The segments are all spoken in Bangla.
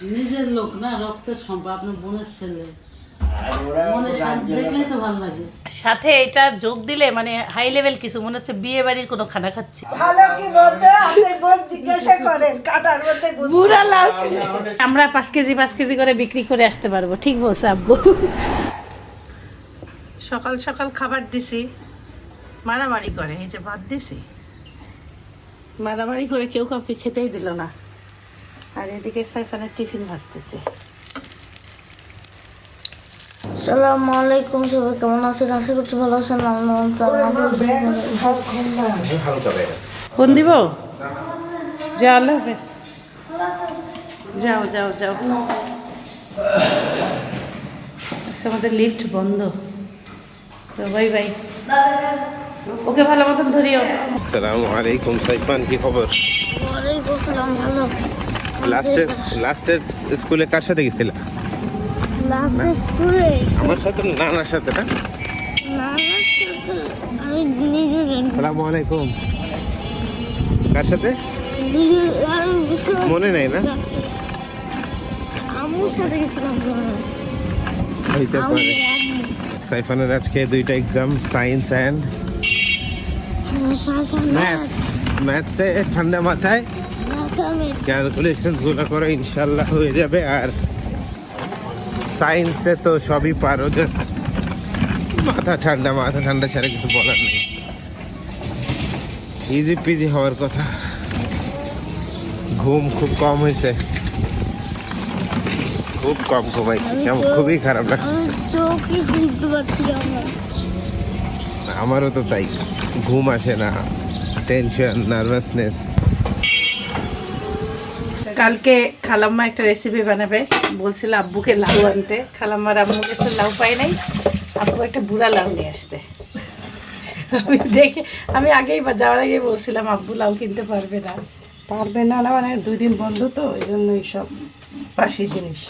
নিজের লোক না রক্তের সম্পর্ক আপনার বোনের ছেলে। আর ওরা শান্তি দেখলেই তো ভালো লাগে। সাথে এটা যোগ দিলে মানে হাই লেভেল কিছু মনে হচ্ছে বিয়ে বাড়ির কোনো খানা খাচ্ছি। ভালো কি বলতে আপনি বোন জিজ্ঞাসা করেন কাটার মধ্যে বুড়া লাউ আমরা পাঁচ কেজি পাঁচ কেজি করে বিক্রি করে আসতে পারব। ঠিক বলছে আব্বু। সকাল সকাল খাবার দিছি মারামারি করে এই যে ভাত দিছি। মারামারি করে কেউ কাউকে খেতেই দিল না। আর এদিকে সাইফানের টিফিন ভাজতেছে। সালামু আলাইকুম সবাই কেমন আছেন? আশা করছি ভালো আছেন ফোন দিব? যাও আল্লাহ হাফেজ। যাও যাও যাও। আচ্ছা আমাদের লিফট বন্ধ। তো বাই বাই। ওকে ভালো মতন ধরিও। আসসালামু আলাইকুম সাইফান কি খবর? ওয়ালাইকুম সালাম ভালো। লাস্টের লাস্টের স্কুলে কার সাথে গেছিলা? লাস্ট স্কুলে? আমার সাথে নানার সাথে না? নানার সাথে? আমি নিজে আসসালামু আলাইকুম। কার সাথে? মনে নেই না? আম্মুর সাথে গেছিলাম হইতে পারে। সাইফানের আজকে দুইটা এক্সাম সায়েন্স অ্যান্ড ম্যাথস ম্যাথসে ঠান্ডা মাথায়। ক্যালকুলেশনগুলো করো ইনশাল্লাহ হয়ে যাবে আর সায়েন্সে তো সবই পারো মাথা ঠান্ডা মাথা ঠান্ডা ছাড়া কিছু বলার নেই। ইজি পিজি হওয়ার কথা। ঘুম খুব কম হয়েছে। খুব কম ঘুমাইছি কেমন? খুবই খারাপ আমারও তো তাই। ঘুম আসে না। টেনশন নার্ভাসনেস কালকে খালাম্মা একটা রেসিপি বানাবে। বলছিল আব্বুকে লাউ আনতে। খালাম্মার আম্মু গেছে লাউ পাই নাই। আব্বু একটা বুড়া লাউ নিয়ে আসতে আমি দেখে আমি আগেই বা যাওয়ার আগে বলছিলাম আব্বু লাউ কিনতে পারবে না। পারবে না না মানে দুই দিন বন্ধ তো এই জন্য সব বাসি জিনিস।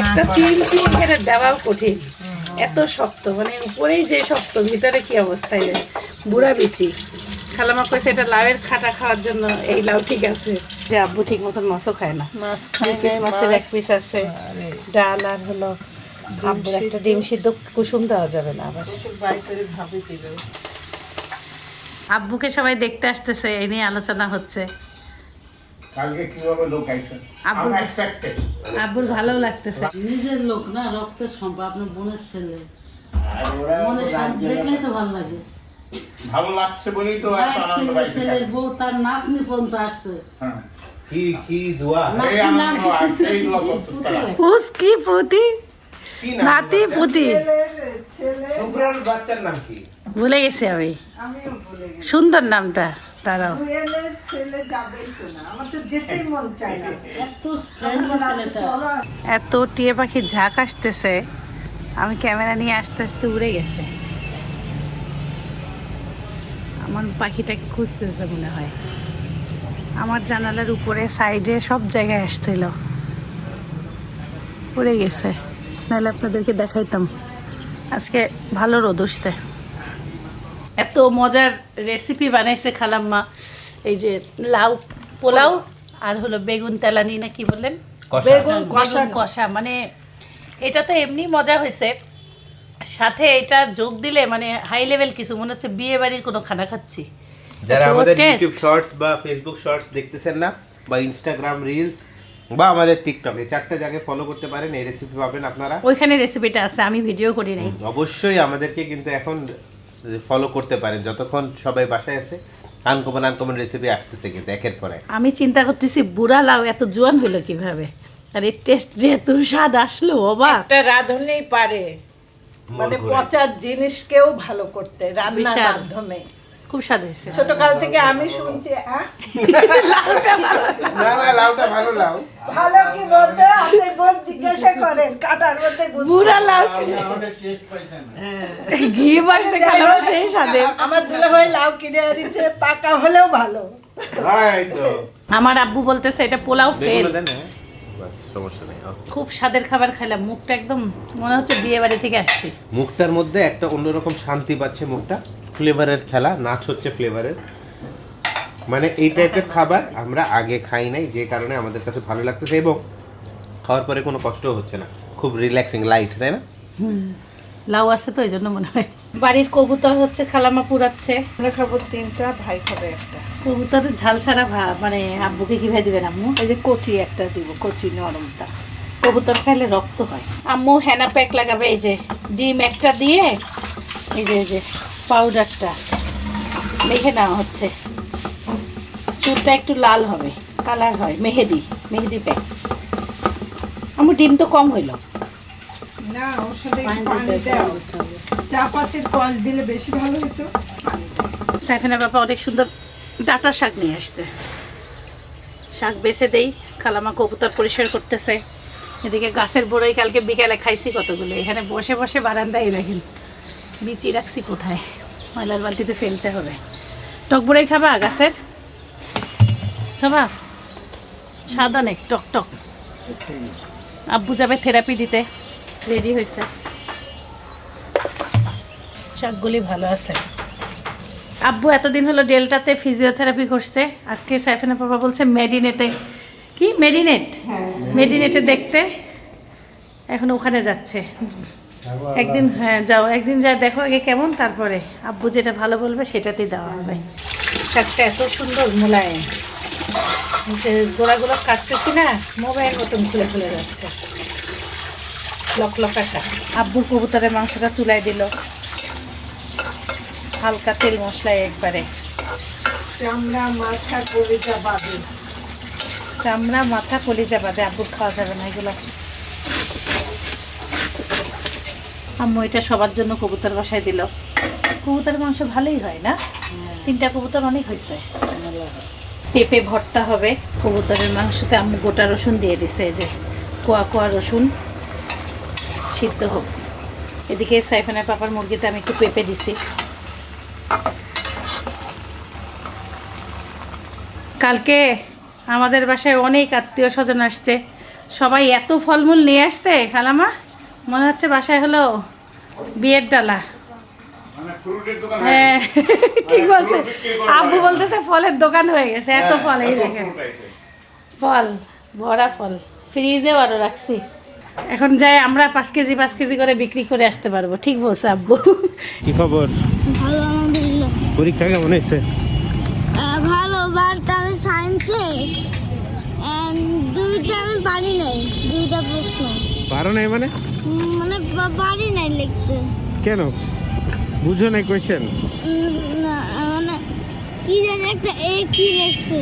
একটা চিল চিল করে দেওয়াও কঠিন। এত শক্ত মানে উপরেই যে শক্ত ভিতরে কি অবস্থায় বুড়া বিচি। খালামা কইছে এটা লাউয়ের খাটা খাওয়ার জন্য এই লাউ ঠিক আছে। যে আব্বু ঠিক মতন মাছও খায় না। মাছ দুই পিস মাছের এক পিস আছে। ডাল আর হলো আব্বুর একটা ডিম সিদ্ধ কুসুম দেওয়া যাবে না আবার। আব্বুকে সবাই দেখতে আসতেছে এই নিয়ে আলোচনা হচ্ছে। কালকে কীভাবে লোক আইছে আব্বু- আব্বুর ভালো লাগতেছে। নিজের লোক না রক্তের সম্পর্ক আপনার বোনের ছেলে। মনে দেখলেই তো ভালো লাগে। ভালো লাগছে বলেই তো এত আনন্দ পাইছে। ছেলের বউ তার নাতনি পর্যন্ত আসছে। হ্যাঁ। কি কি দোয়া? এই আনন্দ আর এই দোয়া করতে পুস কি পুতি? নাতি পুতি। শুভ্রার বাচ্চার নাম কি? ভুলে গেছি আমি। আমিও ভুলে গেছি। সুন্দর নামটা তারাও জুয়েলের ছেলে যাবেই তো না। আমার তো যেতেই মন চায় না। এত টিয়ে পাখির ঝাঁক আসতেছে আমি ক্যামেরা নিয়ে আস্তে আস্তে উড়ে গেছে। আমার পাখিটাকে খুঁজতেছে মনে হয়। আমার জানালার উপরে সাইডে সব জায়গায় আসছিল। পড়ে গেছে। নাহলে আপনাদেরকে দেখাইতাম। আজকে ভালো রোদ উঠছে। এত মজার রেসিপি বানাইছে খালাম্মা। এই যে লাউ পোলাও আর হলো বেগুন তেলানি না কি বললেন? বেগুন কষা কষা। মানে এটা তো এমনি মজা হয়েছে। সাথে এটা যোগ দিলে মানে হাই লেভেল কিছু মনে হচ্ছে বিয়ে বাড়ির কোনো খানা খাচ্ছি। যারা আমাদের ইউটিউব শর্টস বা ফেসবুক শর্টস দেখতেছেন না বা ইনস্টাগ্রাম রিলস বা আমাদের টিকটক এই চারটে জায়গায় ফলো করতে পারেন এই রেসিপি পাবেন আপনারা। ওইখানে রেসিপিটা আছে আমি ভিডিও করি নাই। অবশ্যই আমাদেরকে কিন্তু এখন ফলো করতে পারেন যতক্ষণ সবাই বাসায় আছে আনকমন আনকমন রেসিপি আসতেছে কিন্তু একের পরে আমি চিন্তা করতেছি বুড়া লাউ এত জোয়ান হইল কীভাবে? আর এর টেস্ট যেহেতু স্বাদ আসলো অবাক। একটা রাঁধুনি পারে। মানে পচা জিনিসকেও ভালো করতে রান্নার মাধ্যমে। খুব স্বাদ হয়েছে। ছোটকাল থেকে আমি শুনছি আহ, না না লাউটা ভালো লাউ। ভালো কি বলতে? আপনি বোন জিজ্ঞাসা করেন কাটার মধ্যে বুড়া লাউ ছিল। আমাদের টেস্ট পাইছেন ঘি বাসতে খালাম সেই স্বাদে। আমার দুলা ভাই লাউ কিনে আনিছে পাকা হলেও ভালো। আমার আব্বু বলতেছে এটা পোলাও ফেল বেগুনও দেন হ্যাঁ বাস সমস্যা নেই খুব স্বাদের খাবার খাইলাম মুখটা একদম মনে হচ্ছে বিয়ে বাড়ি থেকে আসছি। মুখটার মধ্যে একটা অন্যরকম শান্তি পাচ্ছে মুখটা ফ্লেভারের খেলা নাচ হচ্ছে ফ্লেভারের মানে এই টাইপের খাবার আমরা আগে খাই নাই যে কারণে আমাদের কাছে ভালো লাগতেছে এবং খাওয়ার পরে কোনো কষ্টও হচ্ছে না। খুব রিল্যাক্সিং লাইট তাই না? লাউ আছে তো এই জন্য মনে হয়। বাড়ির কবুতর হচ্ছে খালামা পুরাচ্ছে। আমরা খাব তিনটা ভাই খাবে একটা। কবুতরের ঝাল ছাড়া ভা মানে আব্বুকে কি ভাই দিবেন আম্মু? এই যে কচি একটা দিব কচি নরমটা। কবুতর খাইলে রক্ত হয়। আম্মু হেনা প্যাক লাগাবে এই যে ডিম একটা দিয়ে এই যে এই যে পাউডারটা মেখে নেওয়া হচ্ছে। চুলটা একটু লাল হবে কালার হয় মেহেদি মেহেদি প্যাক। আমার ডিম তো কম হইল। না ওর সাথে পানি পানি দাও। চা পাতির দিলে বেশি ভালো হতো সাইফানা বাবা অনেক সুন্দর ডাটা শাক নিয়ে আসছে। শাক বেছে দেই খালামা কবুতর পরিষ্কার করতেছে। এদিকে গাছের বড়ই কালকে বিকালে খাইছি কতগুলো। এখানে বসে বসে বারান্দায় দেখেন বিচি রাখছি কোথায়? ময়লার বালতিতে ফেলতে হবে। টক বড়ই খাবা গাছের? খাবা? সাদা নেক টক টক। আব্বু যাবে থেরাপি দিতে। রেডি হয়েছে। শাকগুলি ভালো আছে। আব্বু এতদিন হলো ডেল্টাতে ফিজিওথেরাপি করছে। আজকে সাইফানা বাবা বলছে মেডিনেটে। কি? মেডিনেট? মেডিনেটে দেখতে। এখন ওখানে যাচ্ছে। একদিন হ্যাঁ যাও। একদিন যা দেখো আগে কেমন তারপরে আব্বু যেটা ভালো বলবে সেটাতেই দেওয়া হবে। শাকটা এত সুন্দর মোলায়েম। যে গোড়াগুলো কাটতেছি না মোবাইল মতন খুলে খুলে যাচ্ছে। লক লকা শাক আব্বুর কবুতরের মাংসটা চুলাই দিল। হালকা তেল মশলায় একবারে। চামড়া মাথা কলিজা বাদে। চামড়া মাথা কলিজা বাদে। আব্বুর খাওয়া যাবে না এগুলো। আম্মু এটা সবার জন্য কবুতর বসায় দিল। কবুতর মাংস ভালোই হয় না? তিনটা কবুতর অনেক হয়েছে। পেঁপে ভর্তা হবে। কবুতরের মাংসতে আম্মু গোটা রসুন দিয়ে দিছে এই যে কোয়া কোয়া রসুন। সিদ্ধ হোক। এদিকে সাইফানের পাপার মুরগিতে আমি একটু পেঁপে দিছি। কালকে আমাদের বাসায় অনেক আত্মীয় স্বজন আসছে। সবাই এত ফলমূল নিয়ে আসছে খালামা? মনে হচ্ছে বাসায় হলো বিয়ের ডালা। মানে হ্যাঁ ঠিক বলছে। আব্বু বলতেছে ফলের দোকান হয়ে গেছে এত ফল এই দেখেন। ফল ভরা ফল। ফ্রিজেও আরও রাখছি। এখন যাই আমরা পাঁচ কেজি পাঁচ কেজি করে বিক্রি করে আসতে পারব। ঠিক বলছে আব্বু। কি খবর? ভালো আলহামদুলিল্লাহ। পরীক্ষা কেমন হয়েছে? ভালো বাট আমি সায়েন্সে দুইটা আমি পারি নাই দুইটা প্রশ্ন। পারো নাই মানে? মানে পারি নাই লিখতে। কেন? বুঝো নাই কোয়েশ্চেন না মানে কি জানি একটা এ কি লিখছে?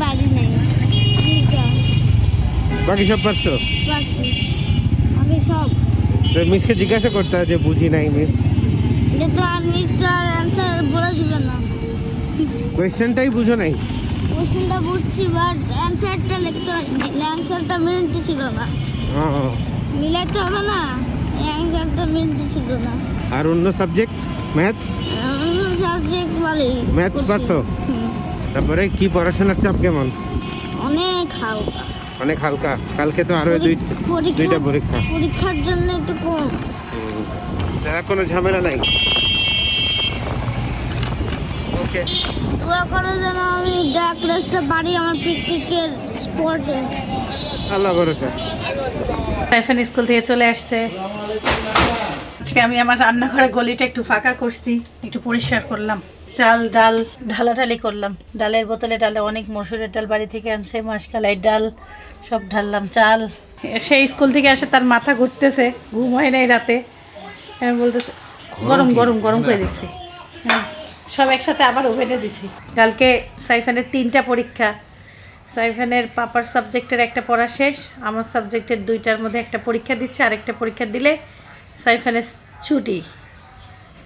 পারি নাই। বাকি সব পারছ? আমি সব। তো মিসকে জিজ্ঞাসা করতে হয় যে বুঝি নাই মিস। কিন্তু আর মিস্টার অ্যান্সার বলে দিবে না। কোয়েশ্চেনটাই বুঝো নাই। কোশ্চেনটা বুঝছি বাট অ্যান্সারটা লিখতে পারিনি অ্যান্সারটা মিলতে ছিল না। ও। মিলাইতে হবে না। অ্যান্সারটা মিলতে ছিল না। আর অন্য সাবজেক্ট ম্যাথস অন্য সাবজেক্ট বলে Maths পারছ? তারপরে কি পড়াশোনার চাপ কেমন? অনেক হালকা। অনেক হালকা? কালকে তো আরও দুই দুইটা পরীক্ষা। পরীক্ষার জন্য একটু কম। তারা কোনো ঝামেলা নাই? ওকে। দোয়া করো যেন আমি ডাক রেসটা পারি আমার পিকনিকের স্পটে। আল্লাহ ভরসা। এখন স্কুল থেকে চলে আসছে। আজকে আমি আমার রান্নাঘরে গলিটা একটু ফাঁকা করছি একটু পরিষ্কার করলাম। চাল ডাল ঢালাঢালি করলাম। ডালের বোতলে ডালে অনেক মসুরের ডাল বাড়ি থেকে আনছে মাসকালাই ডাল সব ঢাললাম চাল। সেই স্কুল থেকে আসে তার মাথা ঘুরতেছে ঘুম হয় নাই রাতে। আমি বলতেছে গরম গরম গরম করে দিছি। হ্যাঁ সব একসাথে আবার ওভেনে দিছি। কালকে সাইফানের তিনটা পরীক্ষা। সাইফানের পাপার সাবজেক্টের একটা পড়া শেষ আমার সাবজেক্টের দুইটার মধ্যে একটা পরীক্ষা দিচ্ছে আরেকটা পরীক্ষা দিলে সাইফানের ছুটি।